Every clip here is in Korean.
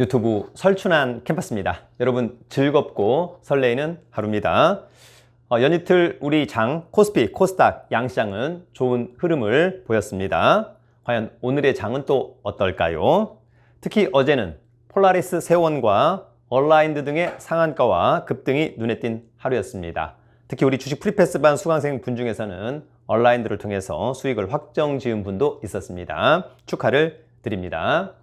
유튜브 설춘한 캠퍼스입니다. 여러분 즐겁고 설레이는 하루입니다. 어, 연이틀 우리 장 코스피, 코스닥, 양시장은 좋은 흐름을 보였습니다. 과연 오늘의 장은 또 어떨까요? 특히 어제는 폴라리스 세원과 얼라인드 등의 상한가와 급등이 눈에 띈 하루였습니다. 특히 우리 주식 프리패스반 수강생 분 중에서는 얼라인드를 통해서 수익을 확정 지은 분도 있었습니다. 축하를 드립니다.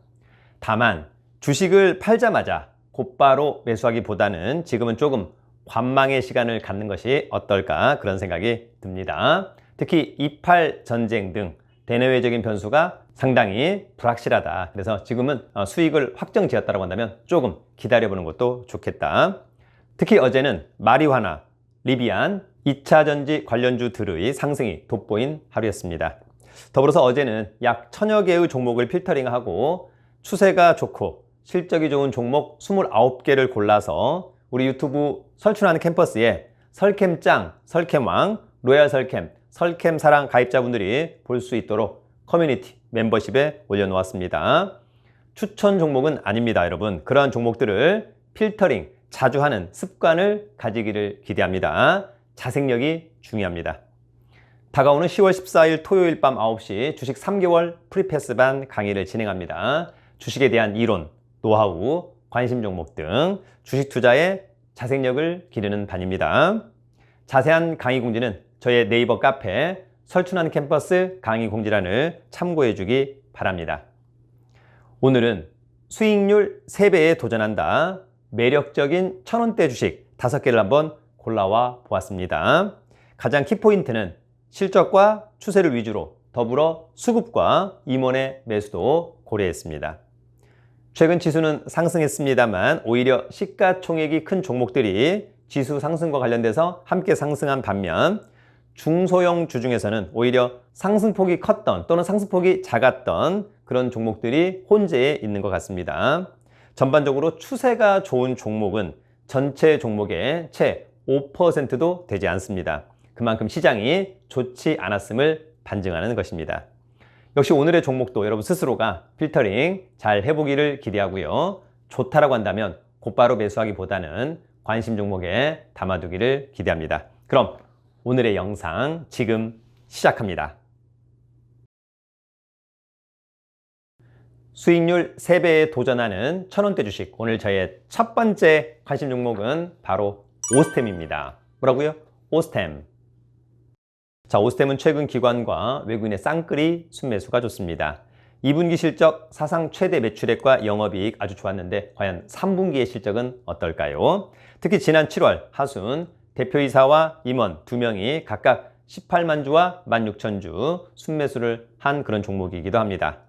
다만 주식을 팔자마자 곧바로 매수하기보다는 지금은 조금 관망의 시간을 갖는 것이 어떨까 그런 생각이 듭니다. 특히 이팔 전쟁 등 대내외적인 변수가 상당히 불확실하다. 그래서 지금은 어, 수익을 확정 지었다고 한다면 조금 기다려보는 것도 좋겠다. 특히 어제는 마리화나, 리비안, 2차 전지 관련주들의 상승이 돋보인 하루였습니다. 더불어서 어제는 약 천여 개의 종목을 필터링하고 추세가 좋고 실적이 좋은 종목 29개를 골라서 우리 유튜브 설춘하는 캠퍼스에 설캠짱, 설캠왕, 로얄 설캠, 설캠 사랑 가입자분들이 볼 수 있도록 커뮤니티 멤버십에 올려놓았습니다. 추천 종목은 아닙니다, 여러분. 그러한 종목들을 필터링 자주 하는 습관을 가지기를 기대합니다. 자생력이 중요합니다. 다가오는 10월 14일 토요일 밤 9시 주식 3개월 프리패스반 강의를 진행합니다. 주식에 대한 이론, 노하우, 관심 종목 등 주식 투자의 자생력을 기르는 반입니다. 자세한 강의 공지는 저의 네이버 카페 설춘한 캠퍼스 강의 공지란을 참고해 주기 바랍니다. 오늘은 수익률 3배에 도전한다. 매력적인 천원대 주식 5개를 한번 골라와 보았습니다. 가장 키포인트는 실적과 추세를 위주로 더불어 수급과 임원의 매수도 고려했습니다. 최근 지수는 상승했습니다만 오히려 시가총액이 큰 종목들이 지수 상승과 관련돼서 함께 상승한 반면 중소형 주 중에서는 오히려 상승폭이 컸던 또는 상승폭이 작았던 그런 종목들이 혼재에 있는 것 같습니다. 전반적으로 추세가 좋은 종목은 전체 종목의 채 5%도 되지 않습니다. 그만큼 시장이 좋지 않았음을 반증하는 것입니다. 역시 오늘의 종목도 여러분 스스로가 필터링 잘 해보기를 기대하고요. 좋다라고 한다면 곧바로 매수하기보다는 관심 종목에 담아두기를 기대합니다. 그럼 오늘의 영상 지금 시작합니다. 수익률 3배에 도전하는 천원대 주식 오늘 저의 첫 번째 관심 종목은 바로 오스템입니다. 뭐라고요? 오스템. 자, 오스템은 최근 기관과 외국인의 쌍끌이 순매수가 좋습니다. 2분기 실적 사상 최대 매출액과 영업이익 아주 좋았는데 과연 3분기의 실적은 어떨까요? 특히 지난 7월 하순 대표이사와 임원 두 명이 각각 18만 주와 16,000 주 순매수를 한 그런 종목이기도 합니다.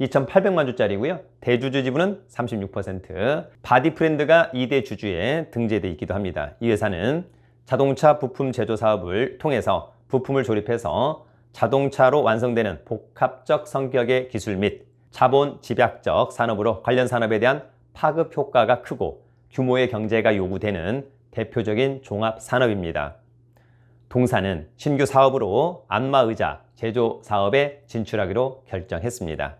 2,800만 주짜리고요. 대주주 지분은 36%, 바디 프렌드가 2대 주주에 등재되어 있기도 합니다. 이 회사는 자동차 부품 제조 사업을 통해서 부품을 조립해서 자동차로 완성되는 복합적 성격의 기술 및 자본 집약적 산업으로 관련 산업에 대한 파급 효과가 크고 규모의 경제가 요구되는 대표적인 종합 산업입니다. 동사는 신규 사업으로 안마의자 제조 사업에 진출하기로 결정했습니다.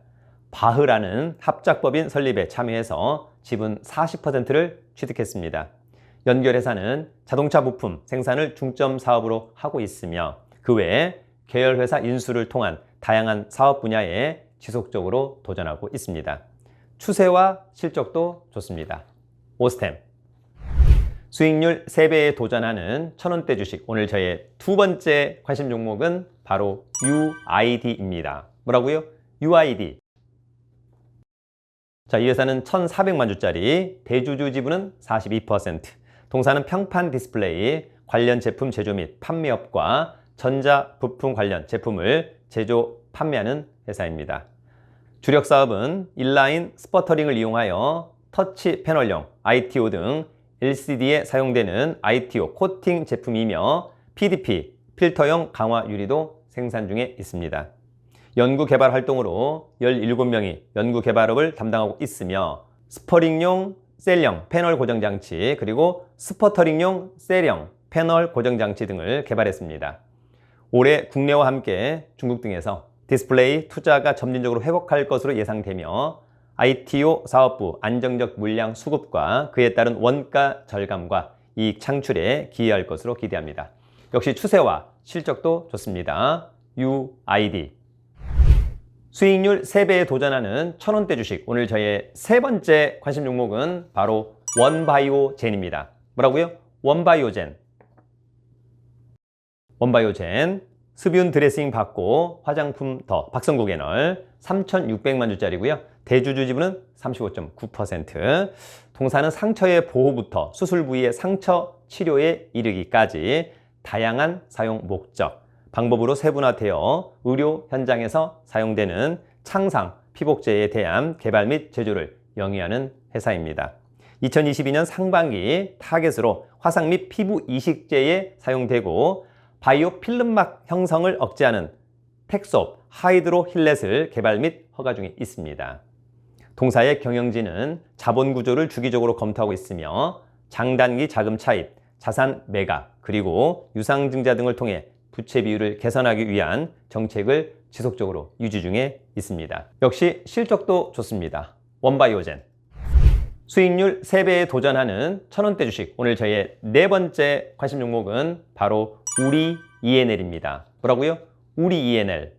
바흐라는 합작법인 설립에 참여해서 지분 40%를 취득했습니다. 연결회사는 자동차 부품 생산을 중점 사업으로 하고 있으며 그 외에 계열회사 인수를 통한 다양한 사업 분야에 지속적으로 도전하고 있습니다. 추세와 실적도 좋습니다. 오스템 수익률 3배에 도전하는 천원대 주식 오늘 저의 두 번째 관심 종목은 바로 UID입니다. 뭐라고요? UID 자, 이 회사는 1,400만 주짜리, 대주주 지분은 42%, 동사는 평판 디스플레이, 관련 제품 제조 및 판매업과 전자 부품 관련 제품을 제조, 판매하는 회사입니다. 주력 사업은 인라인 스퍼터링을 이용하여 터치 패널용 ITO 등 LCD에 사용되는 ITO 코팅 제품이며 PDP 필터용 강화 유리도 생산 중에 있습니다. 연구 개발 활동으로 17명이 연구 개발업을 담당하고 있으며 스퍼링용 셀형 패널 고정 장치 그리고 스퍼터링용 셀형 패널 고정 장치 등을 개발했습니다. 올해 국내와 함께 중국 등에서 디스플레이 투자가 점진적으로 회복할 것으로 예상되며 ITO 사업부 안정적 물량 수급과 그에 따른 원가 절감과 이익 창출에 기여할 것으로 기대합니다. 역시 추세와 실적도 좋습니다. UID 수익률 3배에 도전하는 천원대 주식 오늘 저의 세 번째 관심 종목은 바로 원바이오젠입니다. 뭐라고요? 원바이오젠 원바이오젠 습윤 드레싱 받고 화장품 더 박성국 애널 3,600만 주짜리고요. 대주주 지분은 35.9%. 동사는 상처의 보호부터 수술 부위의 상처 치료에 이르기까지 다양한 사용 목적, 방법으로 세분화되어 의료 현장에서 사용되는 창상 피복제에 대한 개발 및 제조를 영위하는 회사입니다. 2022년 상반기 타겟으로 화상 및 피부 이식제에 사용되고 바이오 필름막 형성을 억제하는 텍소 하이드로 힐렛을 개발 및 허가 중에 있습니다. 동사의 경영진은 자본 구조를 주기적으로 검토하고 있으며 장단기 자금 차입, 자산 매각, 그리고 유상증자 등을 통해 부채 비율을 개선하기 위한 정책을 지속적으로 유지 중에 있습니다. 역시 실적도 좋습니다. 원바이오젠. 수익률 3배에 도전하는 천원대 주식. 오늘 저희의 네 번째 관심 종목은 바로 우리 ENL입니다. 뭐라고요? 우리 ENL.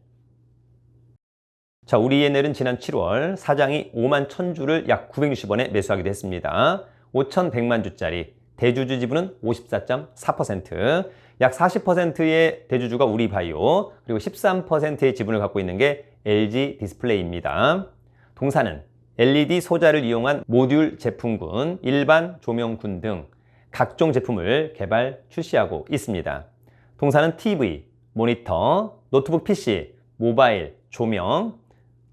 자, 우리 ENL은 지난 7월 사장이 5만 1000주를 약 960원에 매수하기도 했습니다. 5,100만 주짜리 대주주 지분은 54.4%, 약 40%의 대주주가 우리바이오, 그리고 13%의 지분을 갖고 있는 게 LG 디스플레이입니다. 동사는 LED 소자를 이용한 모듈 제품군, 일반 조명군 등 각종 제품을 개발, 출시하고 있습니다. 동사는 TV, 모니터, 노트북 PC, 모바일, 조명,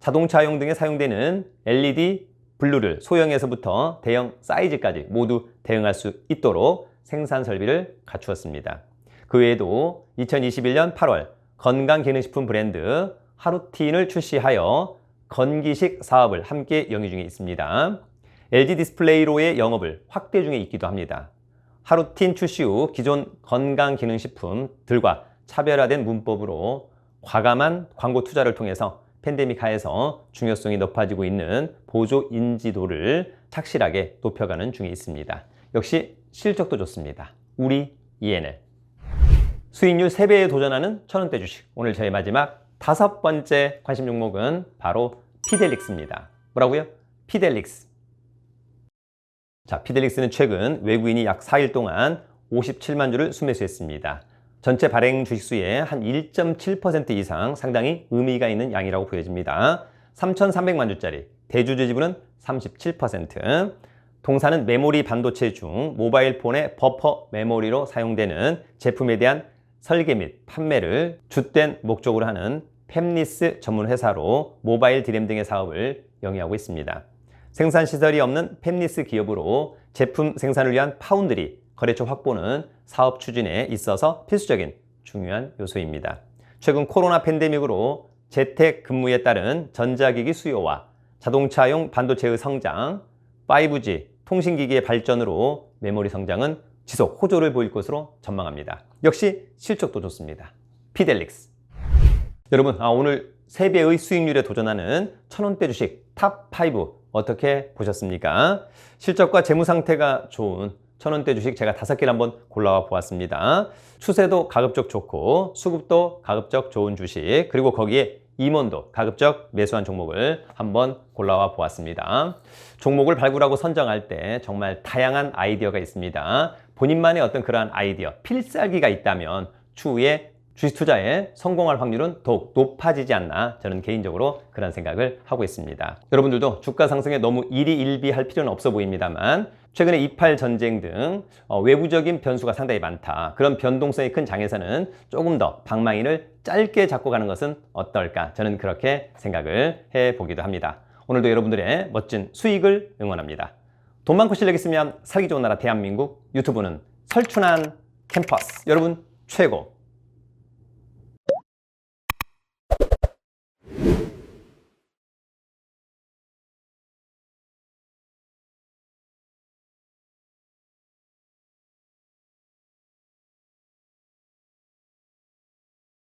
자동차용 등에 사용되는 LED 블루를 소형에서부터 대형 사이즈까지 모두 대응할 수 있도록 생산 설비를 갖추었습니다. 그 외에도 2021년 8월 건강기능식품 브랜드 하루틴을 출시하여 건기식 사업을 함께 영위 중에 있습니다. LG 디스플레이로의 영업을 확대 중에 있기도 합니다. 하루틴 출시 후 기존 건강기능식품들과 차별화된 문법으로 과감한 광고 투자를 통해서 팬데믹 하에서 중요성이 높아지고 있는 보조 인지도를 착실하게 높여가는 중에 있습니다. 역시 실적도 좋습니다. 우리 ENL. 수익률 3배에 도전하는 천원대 주식. 오늘 저희 마지막 다섯 번째 관심 종목은 바로 피델릭스입니다. 뭐라고요? 피델릭스. 자, 피델릭스는 최근 외국인이 약 4일 동안 57만 주를 수매수했습니다. 전체 발행 주식수의 한 1.7% 이상 상당히 의미가 있는 양이라고 보여집니다. 3,300만 주짜리, 대주주 지분은 37%, 동사는 메모리 반도체 중 모바일 폰의 버퍼 메모리로 사용되는 제품에 대한 설계 및 판매를 주된 목적으로 하는 팹리스 전문 회사로 모바일 디램 등의 사업을 영위하고 있습니다. 생산 시설이 없는 팹리스 기업으로 제품 생산을 위한 파운드리, 거래처 확보는 사업 추진에 있어서 필수적인 중요한 요소입니다. 최근 코로나 팬데믹으로 재택 근무에 따른 전자기기 수요와 자동차용 반도체의 성장, 5G 통신기기의 발전으로 메모리 성장은 지속 호조를 보일 것으로 전망합니다. 역시 실적도 좋습니다. 피델릭스. 여러분, 아, 오늘 3배의 수익률에 도전하는 천원대 주식 탑5 어떻게 보셨습니까? 실적과 재무 상태가 좋은 천원대 주식 제가 다섯 개를 한번 골라와 보았습니다. 추세도 가급적 좋고 수급도 가급적 좋은 주식 그리고 거기에 임원도 가급적 매수한 종목을 한번 골라와 보았습니다. 종목을 발굴하고 선정할 때 정말 다양한 아이디어가 있습니다. 본인만의 어떤 그러한 아이디어, 필살기가 있다면 추후에 주식 투자에 성공할 확률은 더욱 높아지지 않나 저는 개인적으로 그런 생각을 하고 있습니다. 여러분들도 주가 상승에 너무 일희일비할 필요는 없어 보입니다만 최근에 이팔 전쟁 등 어, 외부적인 변수가 상당히 많다. 그런 변동성이 큰 장에서는 조금 더 방망이를 짧게 잡고 가는 것은 어떨까? 저는 그렇게 생각을 해 보기도 합니다. 오늘도 여러분들의 멋진 수익을 응원합니다. 돈 많고 실력 있으면 살기 좋은 나라 대한민국 유튜브는 설춘한 캠퍼스. 여러분 최고